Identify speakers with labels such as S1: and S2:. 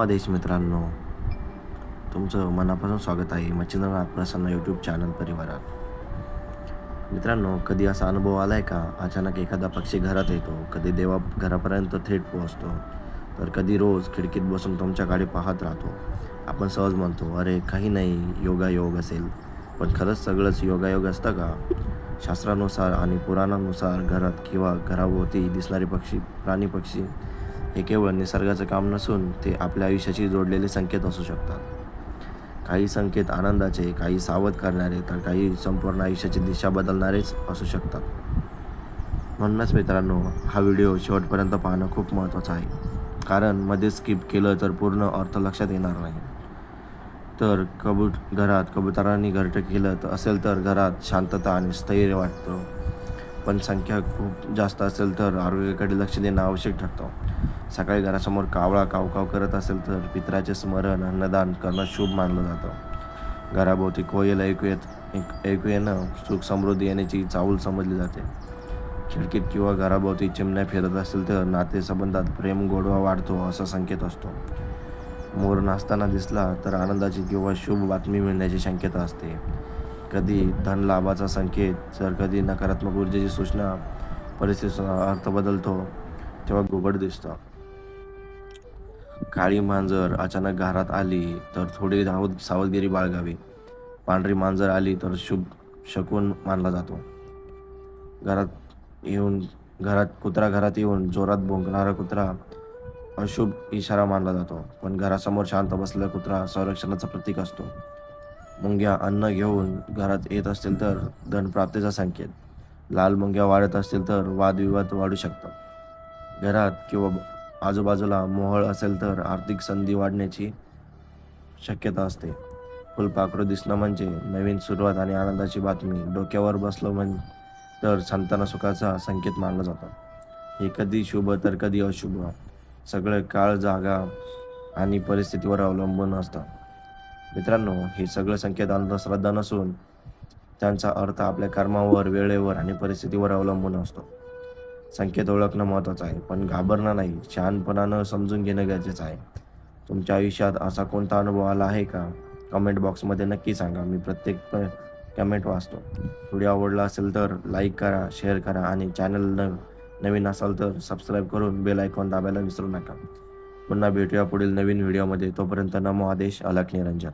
S1: आदेश मित्रांनो. तुमचं मनापासून स्वागत आहे मच्छिंद्रनाथ प्रसन्न यूट्यूब चॅनल परिवारात. मित्रांनो कधी असा अनुभव आला आहे का? अचानक एखादा पक्षी घरात येतो. कधी देवा घरापर्यंत थेट पोहोचतो. तर कधी रोज खिडकीत बसून तुमच्याकडे पाहत राहतो. आपण सहज म्हणतो अरे काही नाही योगायोग असेल. पण खरंच सगळंच योगायोग असतं का? शास्त्रानुसार आणि पुराणानुसार घरात किंवा घराभोवती दिसणारे पक्षी प्राणी पक्षी हे केवळ निसर्गाचं काम नसून ते आपल्या आयुष्याशी जोडलेले संकेत असू शकतात. काही संकेत आनंदाचे काही सावध करणारे तर काही संपूर्ण आयुष्याची दिशा बदलणारेच असू शकतात. म्हणूनच मित्रांनो हा व्हिडिओ शेवटपर्यंत पाहणं खूप महत्त्वाचं आहे. कारण मध्ये स्किप केलं तर पूर्ण अर्थ लक्षात येणार नाही. तर कबूत घरात कबुतरांनी घरट केलं तर असेल तर घरात शांतता आणि स्थैर्य वाटतं. पण संख्या खूप जास्त असेल तर आरोग्याकडे लक्ष देणं आवश्यक ठरतं. सकाळी घरासमोर कावळा कावकाव करत असेल तर पित्राचे स्मरण अन्नदान करणं शुभ मानलं जातं. घराभोवती कोयल ऐकू येत ऐकू येणं सुख समृद्धी येण्याची चाहूल समजली जाते. खिडकीत किंवा घराभोवती चिमण्या फिरत असेल तर नातेसंबंधात प्रेम गोडवा वाढतो असा संकेत असतो. मोर नाचताना दिसला तर आनंदाची किंवा शुभ बातमी मिळण्याची शक्यता असते. कधी धन लाभाचा संकेत जर कधी नकारात्मक ऊर्जेची सूचना परिस्थितीचा अर्थ बदलतो तेव्हा घुबड दिसतं. काळी मांजर अचानक घरात आली तर थोडी सावध सावधगिरी बाळगावी. पांढरी मांजर आली तर शुभ शकून मानला जातो. घरात येऊन घरात कुत्रा घरात येऊन जोरात भोंकणारा कुत्रा अशुभ इशारा मानला जातो. पण घरासमोर शांत बसलेला कुत्रा संरक्षणाचं प्रतीक असतो. मुंग्या अन्न घेऊन घरात येत असतील तर धनप्राप्तीचा संकेत. लाल मुंग्या वाढत असतील तर वादविवाद वाढू शकतात. घरात किंवा आजूबाजूला मोहळ असेल तर आर्थिक संधी वाढण्याची शक्यता असते. फुलपाखरू दिसणं म्हणजे नवीन सुरुवात आणि आनंदाची बातमी. डोक्यावर बसलो म्हण तर संतान सुखाचा संकेत मानला जातो. हे कधी शुभ तर कधी अशुभ. सगळं काळ जागा आणि परिस्थितीवर अवलंबून असतं. मित्रांनो हे सगळं संकेत अंधश्रद्धा नसून त्यांचा अर्थ आपल्या कर्मावर वेळेवर आणि परिस्थितीवर अवलंबून असतो. संकेत ओळखणं महत्त्वाचं आहे पण घाबरणं नाही. शहाणपणानं समजून घेणं गरजेचं आहे. तुमच्या आयुष्यात असा कोणता अनुभव आला आहे का? कमेंट बॉक्समध्ये नक्की सांगा. मी प्रत्येक कमेंट वाचतो. व्हिडिओ आवडला असेल तर लाईक करा शेअर करा आणि चॅनल न नवीन असाल तर सबस्क्राईब करून बेल आयकॉन दाबायला विसरू नका. पुन्हा भेटूया पुढील नवीन व्हिडिओमध्ये. तोपर्यंत नमो आदेश अलक निरंजन.